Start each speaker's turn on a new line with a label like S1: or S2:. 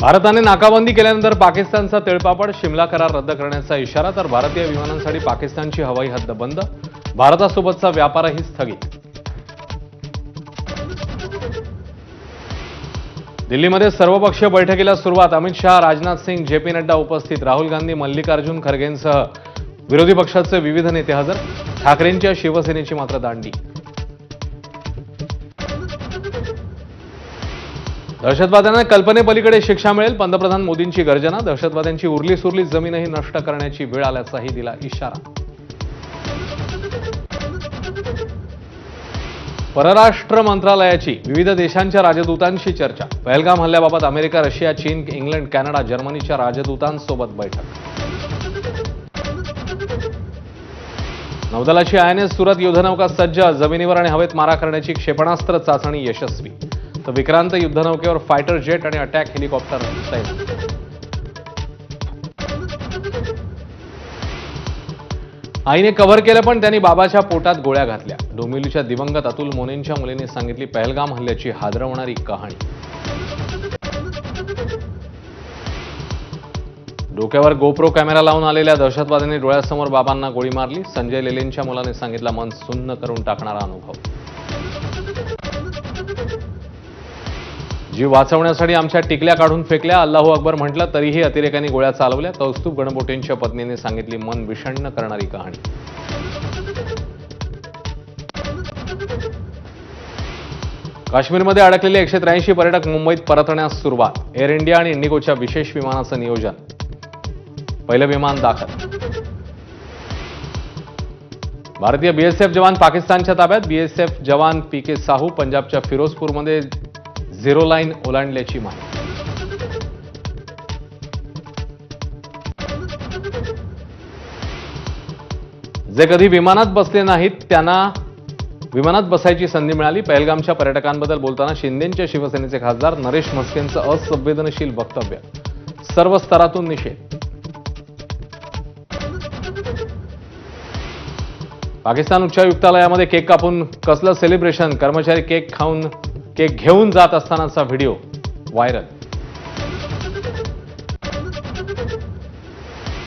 S1: भारताने नाकाबंदी केल्यानंतर पाकिस्तानचा तिळपापड शिमला करार रद्द करण्याचा इशारा तर भारतीय विमानांसाठी पाकिस्तानची हवाई हद्द बंद भारतासोबतचा व्यापारही स्थगित. दिल्लीमध्ये सर्वपक्षीय बैठकीला सुरुवात अमित शहा राजनाथ सिंग जे पी नड्डा उपस्थित राहुल गांधी मल्लिकार्जुन खरगेंसह विरोधी पक्षाचे विविध नेते हजर ठाकरेंच्या शिवसेनेची मात्र दांडी. दहशतवाद्यांना कल्पनेपलीकडे शिक्षा मिळेल. पंतप्रधान मोदींची गर्जना. दहशतवाद्यांची उरली सुरली जमीनही नष्ट करण्याची वेळ आल्याचाही दिला इशारा. परराष्ट्र मंत्रालयाची विविध देशांच्या राजदूतांशी चर्चा. पहलगाम हल्ल्याबाबत अमेरिका रशिया चीन इंग्लंड कॅनडा जर्मनीच्या राजदूतांसोबत बैठक. नौदलाची आयएनएस सुरत युद्धनौका सज्ज. जमिनीवर आणि हवेत मारा करण्याची क्षेपणास्त्र चाचणी यशस्वी. तर विक्रांत युद्धनौकेवर फायटर जेट आणि अटॅक हेलिकॉप्टर तैनात आईने कव्हर केलं पण त्यांनी बाबाच्या पोटात गोळ्या घातल्या. डोंबिवलीच्या दिवंगत अतुल मोनेंच्या मुलीने सांगितली पहलगाम हल्ल्याची हादरवणारी कहाणी. डोक्यावर गोप्रो कॅमेरा लावून आलेल्या दहशतवाद्यांनी डोळ्यासमोर बाबांना गोळी मारली. संजय लेलेंच्या मुलाने सांगितला मन सुन्न करून टाकणारा अनुभव. जीव वाचवण्यासाठी आमच्या टिकल्या काढून फेकल्या. अल्लाहू अकबर म्हटलं तरीही अतिरेकांनी गोळ्या चालवल्या. कौस्तुभ गणबोटेंच्या पत्नीने सांगितली मन विषण्ण करणारी कहाणी. काश्मीरमध्ये अडकलेले एकशे त्र्याऐंशी पर्यटक मुंबईत परतण्यास सुरुवात. एअर इंडिया आणि इंडिगोच्या विशेष विमानाचं नियोजन. पहिलं विमान दाखल. भारतीय बीएसएफ जवान पाकिस्तानच्या ताब्यात. बीएसएफ जवान पी के साहू पंजाबच्या फिरोजपूरमध्ये झिरो लाईन ओलांडल्याची माहिती. जे कधी विमानात बसले नाहीत त्यांना विमानात बसायची संधी मिळाली. पहलगामच्या पर्यटकांबद्दल बोलताना शिंदेंच्या शिवसेनेचे खासदार नरेश म्हस्केंचं असंवेदनशील वक्तव्य. सर्व स्तरातून निषेध. पाकिस्तान उच्चायुक्तालयामध्ये केक कापून कसलं सेलिब्रेशन कर्मचारी केक खाऊन केक घेऊन जात असतानाचा व्हिडिओ व्हायरल.